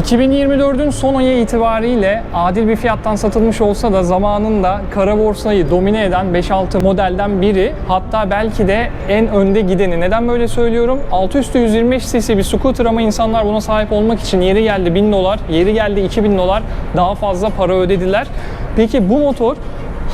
2024'ün son ayı itibariyle adil bir fiyattan satılmış olsa da zamanında kara borsayı domine eden 5-6 modelden biri hatta belki de en önde gideni. Neden böyle söylüyorum? Altı üstü 125 cc bir scooter ama insanlar buna sahip olmak için yeri geldi 1000 dolar, yeri geldi 2000 dolar daha fazla para ödediler. Peki bu motor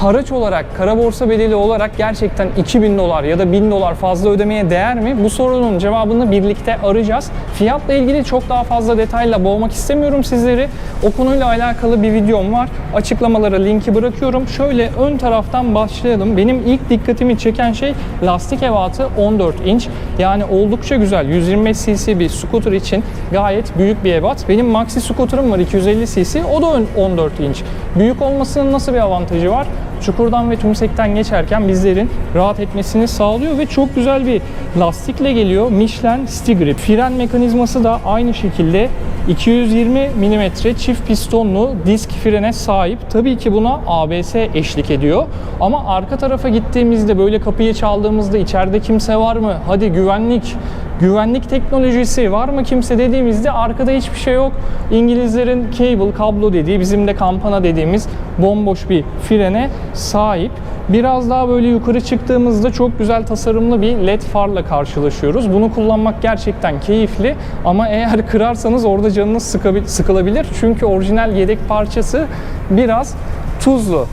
haraç olarak, kara borsa bedeli olarak gerçekten 2000 dolar ya da 1000 dolar fazla ödemeye değer mi? Bu sorunun cevabını birlikte arayacağız. Fiyatla ilgili çok daha fazla detayla boğmak istemiyorum sizleri. O konuyla alakalı bir videom var. Açıklamalara linki bırakıyorum. Şöyle ön taraftan başlayalım. Benim ilk dikkatimi çeken şey lastik ebatı 14 inç. Yani oldukça güzel. 125 cc bir scooter için gayet büyük bir ebat. Benim maxi scooter'ım var 250 cc. O da ön- 14 inç. Büyük olmasının nasıl bir avantajı var? Çukurdan ve tümsekten geçerken bizlerin rahat etmesini sağlıyor ve çok güzel bir lastikle geliyor. Michelin Stigrip. Fren mekanizması da aynı şekilde 220 mm çift pistonlu disk frene sahip. Tabii ki buna ABS eşlik ediyor. Ama arka tarafa gittiğimizde böyle kapıyı çaldığımızda içeride kimse var mı? Hadi güvenlik Güvenlik teknolojisi var mı kimse dediğimizde arkada hiçbir şey yok. İngilizlerin cable, kablo dediği, bizim de kampana dediğimiz bomboş bir frene sahip. Biraz daha böyle yukarı çıktığımızda çok güzel tasarımlı bir led farla karşılaşıyoruz. Bunu kullanmak gerçekten keyifli ama eğer kırarsanız orada canınız sıkılabilir. Çünkü orijinal yedek parçası biraz tuzlu.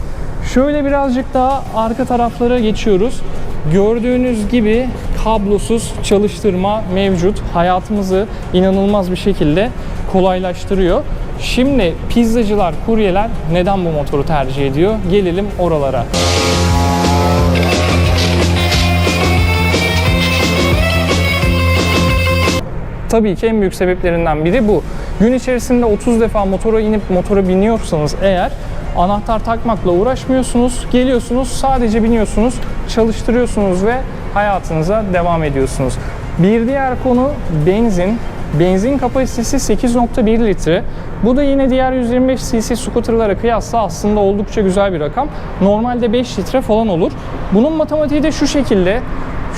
Şöyle birazcık daha arka taraflara geçiyoruz. Gördüğünüz gibi kablosuz çalıştırma mevcut. Hayatımızı inanılmaz bir şekilde kolaylaştırıyor. Şimdi pizzacılar, kuryeler neden bu motoru tercih ediyor? Gelelim oralara. Tabii ki en büyük sebeplerinden biri bu. Gün içerisinde 30 defa motora inip motora biniyorsanız eğer anahtar takmakla uğraşmıyorsunuz. Geliyorsunuz, sadece biniyorsunuz, çalıştırıyorsunuz ve hayatınıza devam ediyorsunuz. Bir diğer konu benzin. Benzin kapasitesi 8.1 litre. Bu da yine diğer 125 cc scooterlara kıyasla aslında oldukça güzel bir rakam. Normalde 5 litre falan olur. Bunun matematiği de şu şekilde.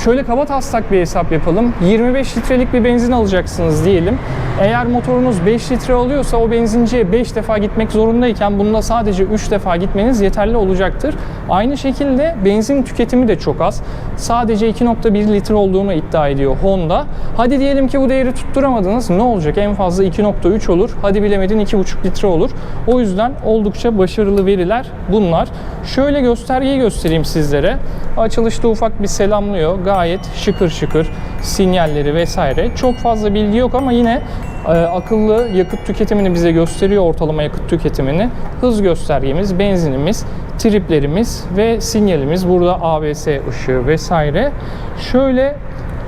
Şöyle kaba taslak bir hesap yapalım. 25 litrelik bir benzin alacaksınız diyelim. Eğer motorunuz 5 litre alıyorsa o benzinciye 5 defa gitmek zorundayken bunda sadece 3 defa gitmeniz yeterli olacaktır. Aynı şekilde benzin tüketimi de çok az. Sadece 2.1 litre olduğunu iddia ediyor Honda. Hadi diyelim ki bu değeri tutturamadınız. Ne olacak? En fazla 2.3 olur. Hadi bilemedin 2.5 litre olur. O yüzden oldukça başarılı veriler bunlar. Şöyle göstergeyi göstereyim sizlere. Açılışta ufak bir selamlıyor. Gayet şıkır şıkır sinyalleri vesaire. Çok fazla bilgi yok ama yine e, akıllı yakıt tüketimini bize gösteriyor ortalama yakıt tüketimini. Hız göstergemiz, benzinimiz, triplerimiz ve sinyalimiz. Burada ABS ışığı vesaire. Şöyle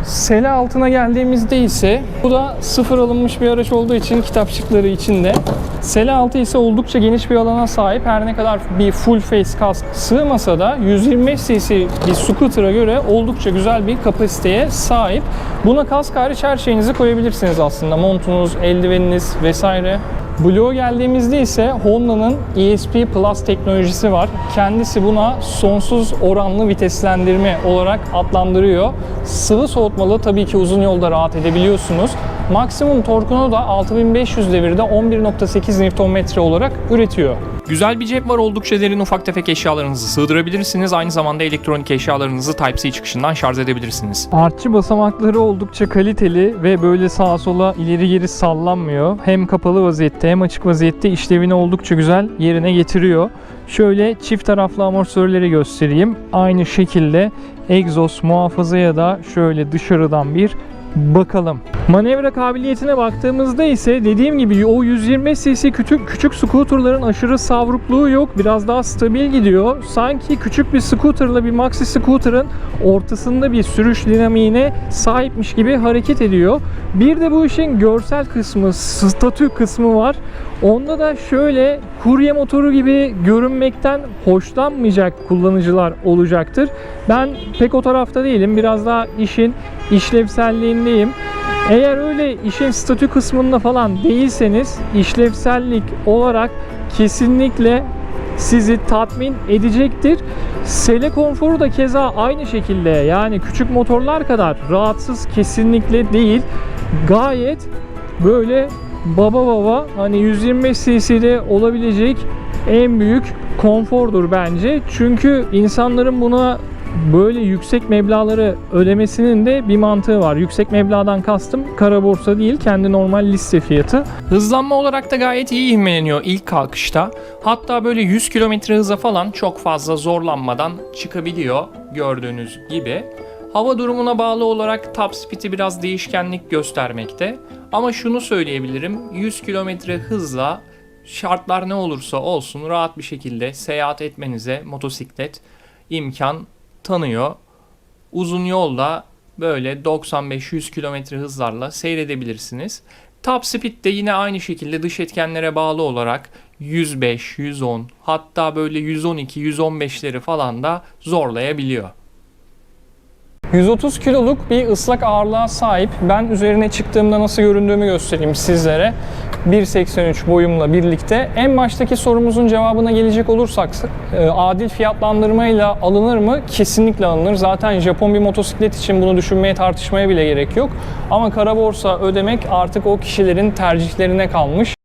Sele altına geldiğimizde ise bu da sıfır alınmış bir araç olduğu için kitapçıkları içinde. Sele altı ise oldukça geniş bir alana sahip. Her ne kadar bir full face kask sığmasa da 125 cc bir scooter'a göre oldukça güzel bir kapasiteye sahip. Buna kask hariç her şeyinizi koyabilirsiniz aslında. Montunuz, eldiveniniz vesaire. Blue'a geldiğimizde ise Honda'nın ESP Plus teknolojisi var. Kendisi buna sonsuz oranlı viteslendirme olarak adlandırıyor. Sıvı soğutmalı tabii ki uzun yolda rahat edebiliyorsunuz. Maksimum torkunu da 6500 devirde 11.8 Nm olarak üretiyor. Güzel bir cep var oldukça derin ufak tefek eşyalarınızı sığdırabilirsiniz. Aynı zamanda elektronik eşyalarınızı Type-C çıkışından şarj edebilirsiniz. Artçı basamakları oldukça kaliteli ve böyle sağa sola ileri geri sallanmıyor. Hem kapalı vaziyette hem açık vaziyette işlevini oldukça güzel yerine getiriyor. Şöyle çift taraflı amortisörleri göstereyim. Aynı şekilde egzoz muhafazaya da şöyle dışarıdan bir bakalım. Manevra kabiliyetine baktığımızda ise dediğim gibi o 125 cc küçük küçük scooterların aşırı savrukluğu yok. Biraz daha stabil gidiyor. Sanki küçük bir scooterla bir maxi scooter'ın ortasında bir sürüş dinamiğine sahipmiş gibi hareket ediyor. Bir de bu işin görsel kısmı, statü kısmı var. Onda da şöyle kurye motoru gibi görünmekten hoşlanmayacak kullanıcılar olacaktır. Ben pek o tarafta değilim. Biraz daha işin işlevselliğindeyim. Eğer öyle işin statü kısmında falan değilseniz işlevsellik olarak kesinlikle sizi tatmin edecektir. Sele konforu da keza aynı şekilde yani küçük motorlar kadar rahatsız kesinlikle değil. Gayet böyle baba baba hani 125 cc'de olabilecek en büyük konfordur bence. Çünkü insanların buna böyle yüksek meblağları ödemesinin de bir mantığı var. Yüksek meblağdan kastım kara borsa değil kendi normal liste fiyatı. Hızlanma olarak da gayet iyi ivmeleniyor ilk kalkışta. Hatta böyle 100 km hıza falan çok fazla zorlanmadan çıkabiliyor gördüğünüz gibi. Hava durumuna bağlı olarak top speed'i biraz değişkenlik göstermekte. Ama şunu söyleyebilirim. 100 km hızla şartlar ne olursa olsun rahat bir şekilde seyahat etmenize motosiklet imkan tanıyor. Uzun yolda böyle 95-100 km hızlarla seyredebilirsiniz. Top speed de yine aynı şekilde dış etkenlere bağlı olarak 105, 110 hatta böyle 112, 115'leri falan da zorlayabiliyor. 130 kiloluk bir ıslak ağırlığa sahip. Ben üzerine çıktığımda nasıl göründüğümü göstereyim sizlere. 1.83 boyumla birlikte. En baştaki sorumuzun cevabına gelecek olursak e, adil fiyatlandırmayla alınır mı? Kesinlikle alınır. Zaten Japon bir motosiklet için bunu düşünmeye tartışmaya bile gerek yok. Ama kara borsa ödemek artık o kişilerin tercihlerine kalmış.